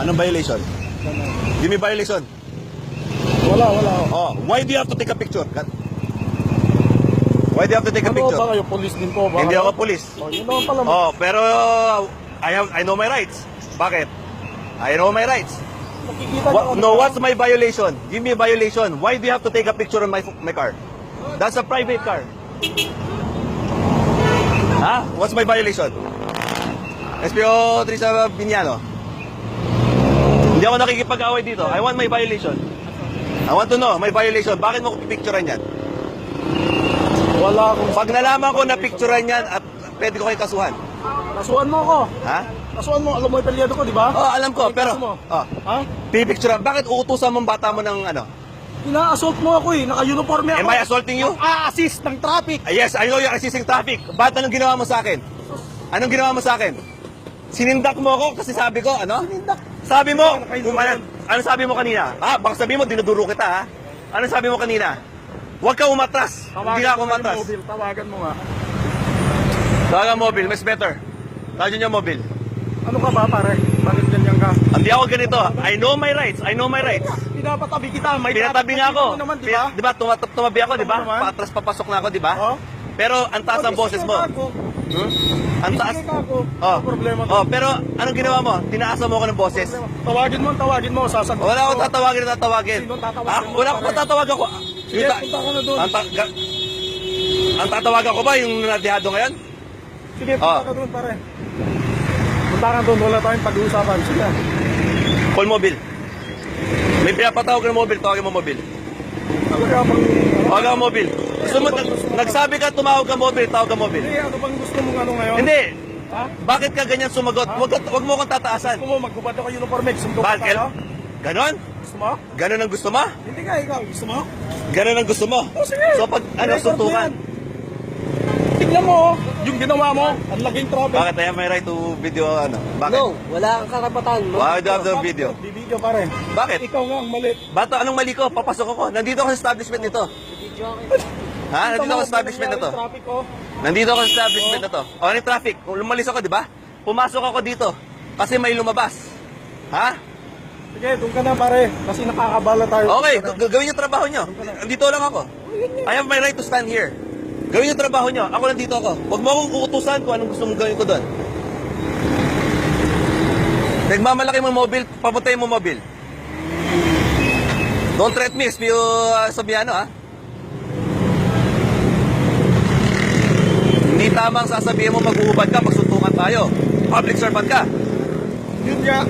Anong violation? Give me violation. Wala, wala. Oh, why do you have to take a picture? Kat? Why do you have to take a Ano picture? ba kayo? Police din po ba? Hindi ako police. Oh, yun naman pala. Oh, pero I have I know my rights. Bakit? I know my rights. Nakikita niyo no, what's my violation? Give me a violation. Why do you have to take a picture on my my car? That's a private car. Ha? What's my violation? SPO Teresa Biniano. Hindi ako nakikipag-away dito. I want my violation. I want to know my violation. Bakit mo ko pipicturean yan? Wala akong... Pag nalaman ko na picturean yan at pwede ko kayo kasuhan. Kasuhan mo ako. Ha? Kasuhan mo. Alam mo yung pelyado ko, di ba? Oh, alam ko, pero... mo. Oh, Ha? pipicturean. Bakit uutusan mong bata mo ng ano? Ina-assault mo ako eh. Naka-uniforme ako. Am I assaulting you? A-assist ng traffic. Ah, yes, I know you're assisting traffic. Ba't anong ginawa mo sa akin? Anong ginawa mo sa akin? Sinindak mo ako kasi sabi ko, ano? Sinindak. Sabi mo, Nakainsultan. kung ano, ano sabi mo kanina? Ah, baka sabi mo, dinuduro kita, ha? Ano sabi mo kanina? Huwag ka umatras. Hindi ka ako umatras. mobile. Tawagan mo nga. Tawagan mobile, mas better. Tawagan niyo mobile. Ano ka ba, pare? Bakit ganyan ka? Hindi ako ganito. I know my rights. I know my rights. Pinapatabi kita. May Pinatabi nga ako. naman, di ba? Pin- Di ba? Tumat- tumabi ako, di ba? Ano? Paatras papasok na ako, di ba? Oh? Pero ang taas ng boses mo. Hmm? Ang taas. Oh. Problema? Oh, pero anong ginawa mo? Tinaasa mo ako ng boses. Tawagin mo, tawagin mo. Sasagot Wala akong ko. tatawagin tatawagin. Ah, mo, wala akong tatawagin ko. Sige, punta ka na doon. Ang, ta- ga- ang tatawagan ko ba yung nadihado ngayon? Sige, punta Oh. ka doon, pare. Punta ka doon. Wala tayong pag-uusapan. Sige. Call mobile. May pinapatawag ng mobile, tawagin mo mobile. Talaga bang... Tawag ka mobile. Gusto mo, nagsabi ka tumawag ka mobile, tawag ka mobile. Hindi, ano bang gusto mong ano ngayon? Hindi. Ha? Bakit ka ganyan sumagot? Wag, ka- wag mo akong tataasan. Gusto mo maghubad ako uniform X? Sumbo Bakit? tayo? Ganon? Gusto mo? Ganon ang gusto mo? Hindi ka, ikaw. Gusto mo? Ganon ang gusto mo? Oh, sige. So pag ano, I-record mo suntukan. yan. Tignan mo, oh. yung ginawa mo, ang laging trouble. Bakit I have my right to video ano? Bakit? No, wala kang karapatan. No? Why do I have the video? Bibidyo pare. Bakit? Ikaw nga ang mali. Bato, anong mali ko? Papasok ako. Nandito ako sa establishment nito. Video ka. Ha? Nandito ako sa establishment na to. Traffic, oh. Nandito ako sa establishment na to. O, ano yung traffic? Kung lumalis ako, di ba? Pumasok ako dito. Kasi may lumabas. Ha? Sige, doon ka na pare. Kasi nakakabala tayo. Okay, g- gawin yung trabaho nyo. Nandito lang ako. I have my right to stand here. Gawin yung trabaho nyo. Ako nandito ako. Huwag mo akong uutusan kung anong gusto mong gawin ko doon. Nagmamalaki mo mobile, papuntayin mo mobile. Don't threat me, SPO uh, Sabiano, ha? Hindi tamang sasabihin mo maghuhubad ka, magsuntukan tayo. Public servant ka. Yun nga.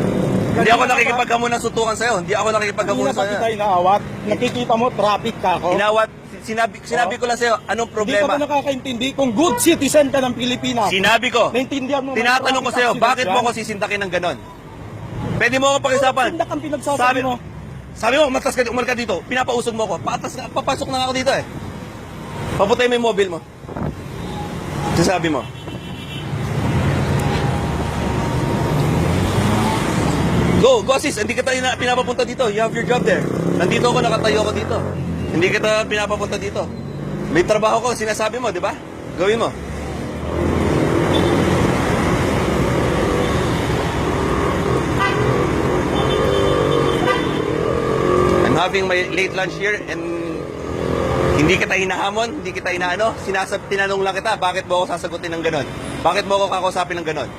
Hindi ako nakikipagkamo ng suntukan sa'yo. Hindi ako nakikipagkamo Kanina pa sa'yo. kita inaawat. Nakikita mo, traffic ka ako. Inawat, sinabi, sinabi ko lang sa'yo, anong Hindi ka problema? ba nakakaintindi kung good citizen ka ng Pilipinas? Sinabi ko, Naintindihan mo. tinatanong ko sa'yo, bakit mo ako sisindakin ng ganon? Pwede mo ako pakisapan. Tindak ang pinagsasabi Sabi mo. Sabi mo, matas ka, umarka dito. Pinapausog mo ako. Paatas na, papasok na ako dito eh. Paputay mo yung mobile mo. Sasabi mo. Go, go sis. Hindi kita ina- pinapapunta dito. You have your job there. Nandito ako, nakatayo ako dito. Hindi kita pinapapunta dito. May trabaho ko, sinasabi mo, di ba? Gawin mo. I'm having my late lunch here and hindi kita hinahamon, hindi kita inaano. Sinasab, tinanong lang kita, bakit mo ako sasagutin ng ganon? Bakit mo ako kakausapin ng ganon?